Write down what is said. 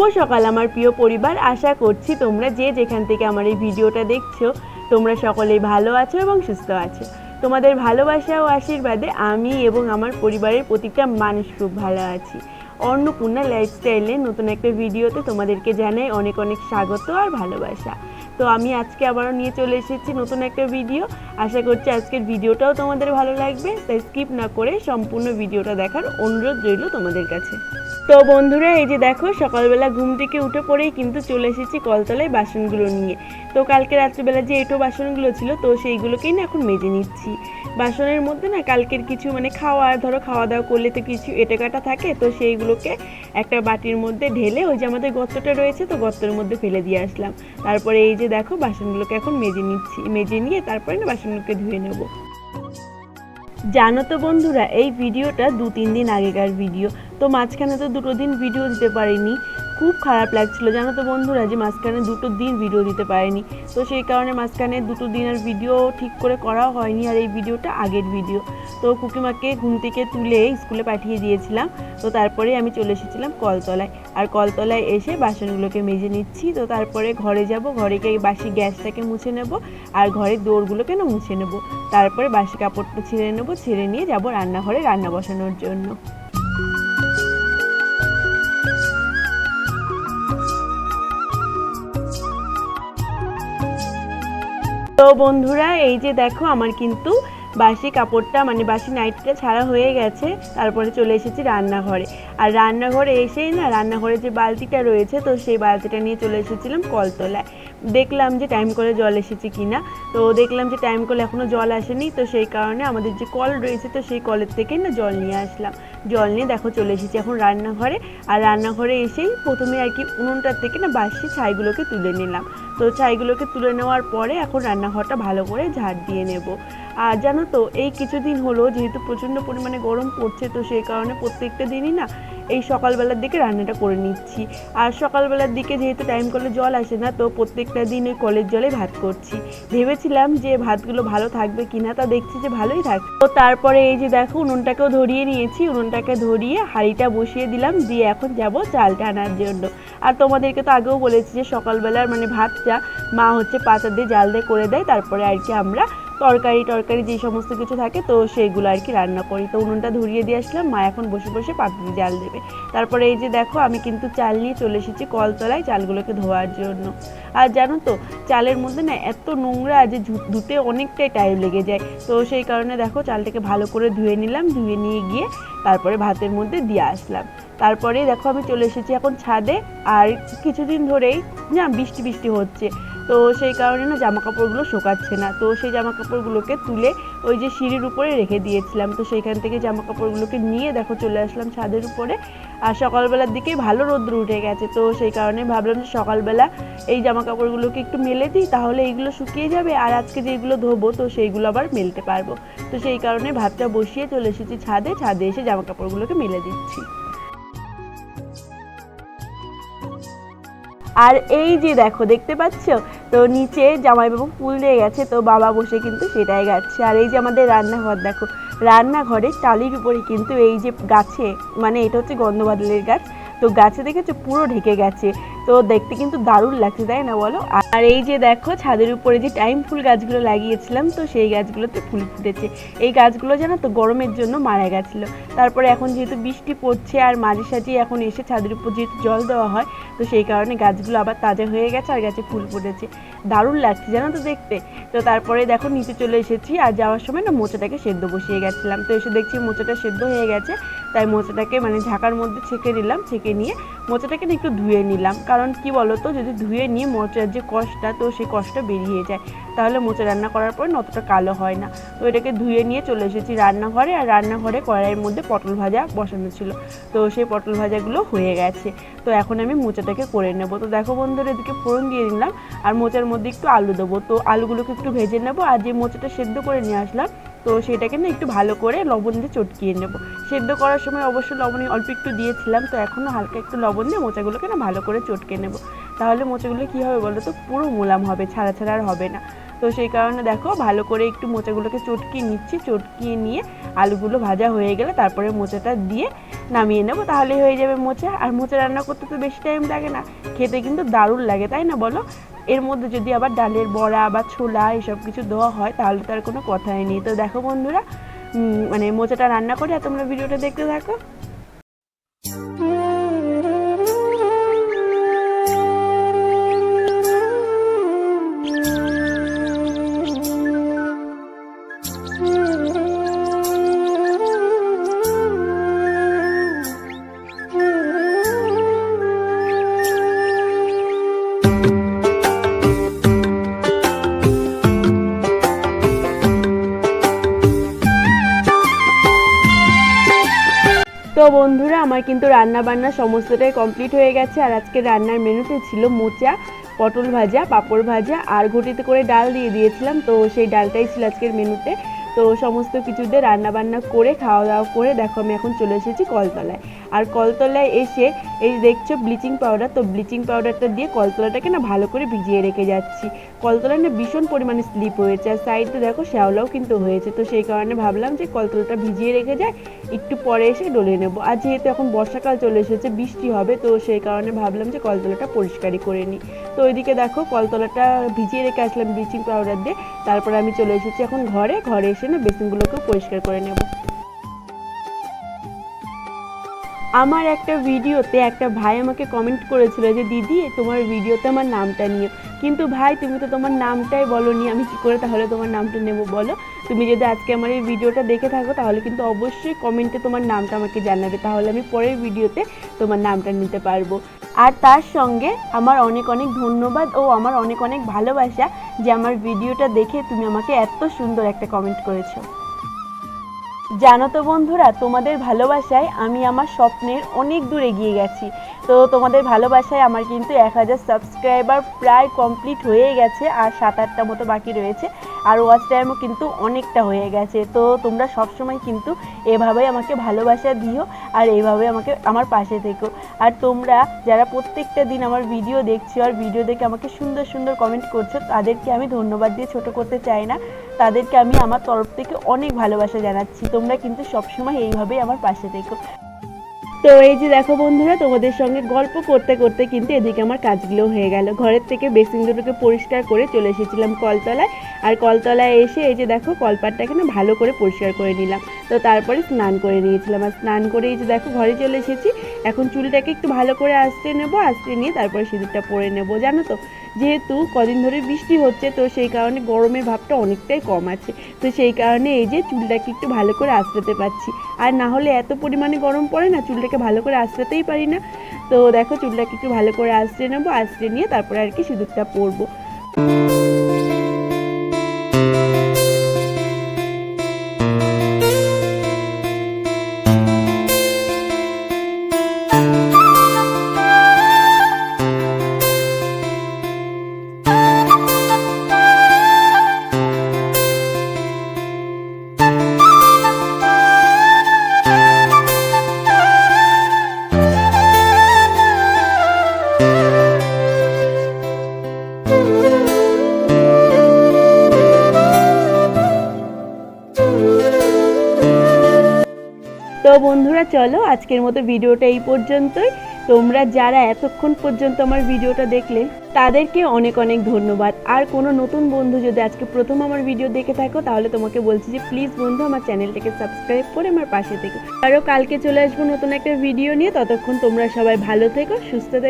শুভ সকাল আমার প্রিয় পরিবার। আশা করছি তোমরা যে যেখান থেকে আমার এই ভিডিওটা দেখছ, তোমরা সকলেই ভালো আছো এবং সুস্থ আছো। তোমাদের ভালোবাসা ও আশীর্বাদে আমি এবং আমার পরিবারের প্রতিটা মানুষ খুব ভালো আছি। অন্নপূর্ণা লাইফস্টাইলে নতুন একটা ভিডিওতে তোমাদেরকে জানাই অনেক অনেক স্বাগত আর ভালোবাসা। তো আমি আজকে আবারও নিয়ে চলে এসেছি নতুন একটা ভিডিও। আশা করছি আজকের ভিডিওটাও তোমাদের ভালো লাগবে। তাই স্কিপ না করে সম্পূর্ণ ভিডিওটা দেখার অনুরোধ রইল তোমাদের কাছে। তো বন্ধুরা, এই যে দেখো, সকালবেলা ঘুম থেকে উঠে পড়েই কিন্তু চলে এসেছি কলতলায় বাসনগুলো নিয়ে। তো কালকে রাত্রিবেলা যে এঁটো বাসনগুলো ছিল, তো সেইগুলোকেই না এখন মেজে নিচ্ছি। বাসনের মধ্যে না কালকের কিছু মানে খাওয়া, ধরো খাওয়া দাওয়া করলে তো কিছু এঁটে কাটা থাকে, তো সেইগুলোকে একটা বাটির মধ্যে ঢেলে ওই যে আমাদের গর্তটা রয়েছে, তো গর্তের মধ্যে ফেলে দিয়ে আসলাম। তারপরে এই যে দেখো, বাসনগুলোকে এখন মেজে নিচ্ছি, মেজে নিয়ে তারপরে না বাসনগুলোকে ধুয়ে নেব। জানো তো বন্ধুরা, এই ভিডিওটা দু তিন দিন আগেকার ভিডিও। তো মাঝখানে তো দুটো দিন ভিডিও দিতে পারিনি। খুব খারাপ লাগছিল, জানো তো বন্ধুরা যে মাঝখানে দুটো দিন ভিডিও দিতে পারিনি। তো সেই কারণে মাঝখানে দুটো দিনের ভিডিও ঠিক করে করাও হয়নি আর এই ভিডিওটা আগের ভিডিও তো কুকিমাকে ঘুম থেকে তুলে স্কুলে পাঠিয়ে দিয়েছিলাম। তো তারপরে আমি চলে এসেছিলাম কলতলায়। আর কলতলায় এসে বাসনগুলোকে মেজে নিচ্ছি। তো তারপরে ঘরে যাব, ঘরে গিয়ে বাসি গ্যাসটাকে মুছে নেব আর ঘরের দৌড়গুলোকে না মুছে নেব। তারপরে বাসি কাপড়টা ছেড়ে নেব, ছেড়ে নিয়ে যাব রান্নাঘরে রান্না বসানোর জন্য। তো বন্ধুরা, এই যে দেখো আমার কিন্তু বাসি কাপড়টা মানে বাসি নাইটটা ছাড়া হয়ে গেছে। তারপরে চলে এসেছি রান্নাঘরে। আর রান্নাঘরে এসেই না, রান্নাঘরে যে বালতিটা রয়েছে, তো সেই বালতিটা নিয়ে চলে এসেছিলাম কলতলায়। দেখলাম যে টাইম করে জল এসেছে কি না তো দেখলাম যে টাইম করে এখনও জল আসেনি, তো সেই কারণে আমাদের যে কল রয়েছে, তো সেই কলের থেকে না জল নিয়ে আসলাম। জল নিয়ে দেখো চলে এসেছি এখন রান্নাঘরে। আর রান্নাঘরে এসেই প্রথমে আর কি উনুনটার থেকে না বাসি ছাইগুলোকে তুলে নিলাম। তো ছাইগুলোকে তুলে নেওয়ার পরে এখন রান্নাঘরটা ভালো করে ঝাড় দিয়ে নেব। আর জানো তো, এই কিছুদিন হলো যেহেতু প্রচণ্ড পরিমাণে গরম পড়ছে, তো সেই কারণে প্রত্যেকটা দিনই না এই সকালবেলার দিকে রান্নাটা করে নিচ্ছি। আর সকালবেলার দিকে যেহেতু টাইম কলে জল আসে না, তো প্রত্যেকটা দিন ওই কলের জলে ভাত করছি। ভেবেছিলাম যে ভাতগুলো ভালো থাকবে কিনা তা দেখছি যে ভালোই থাকবে তো তারপরে এই যে দেখো উনুনটাকেও ধরিয়ে নিয়েছি, উনুনটাকে ধরিয়ে হাঁড়িটা বসিয়ে দিলাম, দিয়ে এখন যাব চালটা আনার জন্য। আর তোমাদেরকে তো আগেও বলেছি যে সকালবেলার মানে ভাতটা মা হচ্ছে পাতা দিয়ে জাল দিয়ে করে দেয়, তারপরে আর কি আমরা তরকারি টরকারি যে সমস্ত কিছু থাকে, তো সেইগুলো আর কি রান্না করি। তো উনুনটা ধরিয়ে দিয়ে আসলাম, মা এখন বসে বসে পাত্রে জাল দেবে। তারপরে এই যে দেখো, আমি কিন্তু চাল নিয়ে চলে এসেছি কলতলায় চালগুলোকে ধোয়ার জন্য। আর জানো তো, চালের মধ্যে না এত নোংরা যে ধুতে অনেকটাই টাইম লেগে যায়। তো সেই কারণে দেখো, চালটাকে ভালো করে ধুয়ে নিলাম, ধুয়ে নিয়ে গিয়ে তারপরে ভাতের মধ্যে দিয়ে আসলাম। তারপরে দেখো, আমি চলে এসেছি এখন ছাদে। আর কিছুদিন ধরেই না বৃষ্টি বৃষ্টি হচ্ছে। তো সেই কারণে না জামা কাপড়গুলো শোকাচ্ছে না। তো সেই জামা কাপড়গুলোকে তুলে ওই যে সিঁড়ির উপরে রেখে দিয়েছিলাম। তো সেইখান থেকে জামা কাপড়গুলোকে নিয়ে দেখো চলে আসলাম ছাদের উপরে। আর সকালবেলার দিকে ভালো রোদ্র উঠে গেছে। তো সেই কারণে ভাবলাম যে সকালবেলা এই জামা কাপড়গুলোকে একটু মেলে দিই, তাহলে এইগুলো শুকিয়ে যাবে। আর আজকে যেগুলো ধোবো, তো সেইগুলো আবার মেলতে পারব। তো সেই কারণে ভাতটা বসিয়ে চলে এসেছি ছাদে। ছাদে এসে জামা কাপড়গুলোকে মেলে দিচ্ছি। আর এই যে দেখো, দেখতে পাচ্ছ? তো নিচে জামাইবাবু ফুল দিয়ে গেছে, তো বাবা বসে কিন্তু সেটাই গাচ্ছে। আর এই যে আমাদের রান্নাঘর, দেখো, রান্নাঘরে টালির উপরে কিন্তু এই যে গাছে মানে এটা হচ্ছে গন্ধবাদলের গাছ, তো গাছে দেখেছ পুরো ঢেকে গেছে। তো দেখতে কিন্তু দারুণ লাগছে, তাই না বলো? আর এই যে দেখো, ছাদের উপরে যে টাইম ফুল গাছগুলো লাগিয়েছিলাম, তো সেই গাছগুলোতে ফুল ফুটেছে। এই গাছগুলো জানো তো গরমের জন্য মারা গেছিল। তারপরে এখন যেহেতু বৃষ্টি পড়ছে আর মাঝে সাঝে এখন এসে ছাদের উপর যেহেতু জল দেওয়া হয়, তো সেই কারণে গাছগুলো আবার তাজা হয়ে গেছে আর গাছে ফুল ফুটেছে। দারুণ লাগছে জানো তো দেখতে। তো তারপরে দেখো নিচে চলে এসেছি আর যাওয়ার সময় না মোচাটাকে সেদ্ধ বসিয়ে গেছিলাম। তো এসে দেখছি মোচাটা সেদ্ধ হয়ে গেছে। তাই মোচাটাকে মানে ঝাঁকার মধ্যে ছেঁকে নিলাম, ছেঁকে নিয়ে মোচাটাকে একটু ধুয়ে নিলাম। কারণ কি বলতো, যদি ধুয়ে নিয়ে মোচার যে কষটা তো সেই কষটা বেরিয়ে যায়। তাহলে মোচা রান্না করার পরে অতটা কালো হয় না। তো এটাকে ধুয়ে নিয়ে চলে এসেছি রান্নাঘরে। আর রান্নাঘরে কড়াইয়ের মধ্যে পটল ভাজা বসানো ছিল। তো সেই পটল ভাজাগুলো হয়ে গেছে। তো এখন আমি মোচাটাকে করে নেব। তো দেখো বন্ধুরা, এদিকে ফোড়ন দিয়ে নিলাম। আর মোচার মধ্যে একটু আলু দেবো। তো আলুগুলোকে একটু ভেজে নেব। আর যে মোচাটা সেদ্ধ করে নিয়ে আসলাম তো সেটাকে না একটু ভালো করে লবণ দিয়ে চটকিয়ে নেব। সেদ্ধ করার সময় অবশ্য লবণ অল্প একটু দিয়েছিলাম, তো এখনও হালকা একটু লবণ দিয়ে মোচাগুলোকে না ভালো করে চটকে নেব। তাহলে মোচাগুলো কী হবে বলো তো পুরো মোলাম হবে, ছাড়া ছাড়া আর হবে না। তো সেই কারণে দেখো ভালো করে একটু মোচাগুলোকে চটকিয়ে নিচ্ছি, চটকিয়ে নিয়ে আলুগুলো ভাজা হয়ে গেলে তারপরে মোচাটা দিয়ে নামিয়ে নেব তাহলেই হয়ে যাবে মোচা। আর মোচা রান্না করতে তো বেশি টাইম লাগে না, খেতে কিন্তু দারুণ লাগে, তাই না বলো? এর মধ্যে যদি আবার ডালের বড়া বা ছোলা এসব কিছু দেওয়া হয়, তাহলে তার কোনো কথাই নেই। তো দেখো বন্ধুরা মানে মোচাটা রান্না করে আর তোমরা ভিডিওটা দেখতে থাকো। বন্ধুরা, আমার কিন্তু রান্না বান্না সমস্তটাই কমপ্লিট হয়ে গেছে। আর আজকে রান্নার মেনুতে ছিল মোচা, পটল ভাজা, পাঁপড় ভাজা, আর ঘটিতে করে ডাল দিয়ে দিয়েছিলাম। তো সেই ডালটাই ছিল আজকের মেনুতে। তো সমস্ত কিছু দিয়ে রান্না বান্না করে খাওয়া দাওয়া করে, দেখো আমি এখন চলে এসেছি কলতলায়। আর কলতলায় এসে এই দেখছ ব্লিচিং পাউডার তো ব্লিচিং পাউডারটা দিয়ে কলতলাটাকে না ভালো করে ভিজিয়ে রেখে যাচ্ছি। কলতলায় না ভীষণ পরিমাণে স্লিপ হয়েছে, আর সাইডে দেখো শ্যাওলাও কিন্তু হয়েছে। তো সেই কারণে ভাবলাম যে কলতলাটা ভিজিয়ে রেখে যায় একটু পরে এসে ডলে নেব। আর যেহেতু এখন বর্ষাকাল চলে এসেছে, বৃষ্টি হবে, তো সেই কারণে ভাবলাম যে কলতলাটা পরিষ্কারই করে নিই। তো ওইদিকে দেখো কলতলাটা ভিজিয়ে রেখে আসলাম ব্লিচিং পাউডার দিয়ে। তারপরে আমি চলে এসেছি এখন ঘরে। ঘরে এসে না, বেসিনগুলোকেও পরিষ্কার করে নেব। আমার একটা ভিডিওতে একটা ভাই আমাকে কমেন্ট করেছিল যে, দিদি, তোমার ভিডিওতে আমার নামটা নিও। কিন্তু ভাই, তুমি তো তোমার নামটাই বলনি। আমি কি করে তাহলে তোমার নামটা নেব বলো? তুমি যদি আজকে আমার এই ভিডিওটা দেখে থাকো, তাহলে কিন্তু অবশ্যই কমেন্টে তোমার নামটা আমাকে জানাবে। তাহলে আমি পরের ভিডিওতে তোমার নামটা নিতে পারব। আর তার সঙ্গে আমার অনেক অনেক ধন্যবাদ ও আমার অনেক অনেক ভালোবাসা যে আমার ভিডিওটা দেখে তুমি আমাকে এত সুন্দর একটা কমেন্ট করেছ। জানো তো বন্ধুরা, তোমাদের ভালোবাসায় আমি আমার স্বপ্নের অনেক দূর এগিয়ে গেছি। তো তোমাদের ভালোবাসায় আমার কিন্তু এক হাজার সাবস্ক্রাইবার প্রায় কমপ্লিট হয়ে গেছে, আর সাত আটটা মতো বাকি রয়েছে, আর ওয়াচ টাইমও কিন্তু অনেকটা হয়ে গেছে। তো তোমরা সবসময় কিন্তু এভাবেই আমাকে ভালোবাসা দিও, আর এইভাবে আমাকে, আমার পাশে থেকো। আর তোমরা যারা প্রত্যেকটা দিন আমার ভিডিও দেখছ, আর ভিডিও দেখে আমাকে সুন্দর সুন্দর কমেন্ট করছ, তাদেরকে আমি ধন্যবাদ দিয়ে ছোট করতে চাই না। তাদেরকে আমি আমার তরফ থেকে অনেক ভালোবাসা জানাচ্ছি। তোমরা কিন্তু সবসময় এইভাবেই আমার পাশে থেকো। তো এই যে দেখো বন্ধুরা, তোমাদের সঙ্গে গল্প করতে করতে কিন্তু এদিকে আমার কাজগুলো হয়ে গেল। ঘরের থেকে বেসিন দুটোকে পরিষ্কার করে চলে এসেছিলাম কলতলায়। আর কলতলায় এসে এই যে দেখো কলপাটটাকে না ভালো করে পরিষ্কার করে নিলাম। তো তারপরে স্নান করে নিয়েছিলাম। আর স্নান করে এই যে দেখো ঘরে চলে এসেছি। এখন চুলটাকে একটু ভালো করে আসতে নেব আসতে নিয়ে তারপরে সিঁদুরটা পরে নেব, জানো তো? যেহেতু কদিন ধরে বৃষ্টি হচ্ছে, তো সেই কারণে গরমের ভাবটা অনেকটাই কম আছে। তো সেই কারণে এই যে চুলটাকে একটু ভালো করে আঁচড়াতে পারছি। আর না হলে এত পরিমাণে গরম পড়ে না, চুলটাকে ভালো করে আঁচড়াতেই পারি না। তো দেখো চুলটাকে একটু ভালো করে আঁচড়ে নেব, আঁচড়ে নিয়ে তারপরে আর কি সিঁদুরটা পরবো। চলো, আজকের মতো ভিডিওটা এই পর্যন্তই। তোমরা যারা এতক্ষণ পর্যন্ত আমার ভিডিওটা দেখলে, তাদেরকে অনেক অনেক ধন্যবাদ। আর কোনো নতুন বন্ধু যদি আজকে প্রথম আমার ভিডিও দেখে থাকো, তাহলে তোমাকে বলছি যে প্লিজ বন্ধু, আমার চ্যানেলটাকে সাবস্ক্রাইব করে আমার পাশে থেকে। আরও কালকে চলে আসব নতুন একটা ভিডিও নিয়ে। ততক্ষণ তোমরা সবাই ভালো থেকো, সুস্থ থেকো।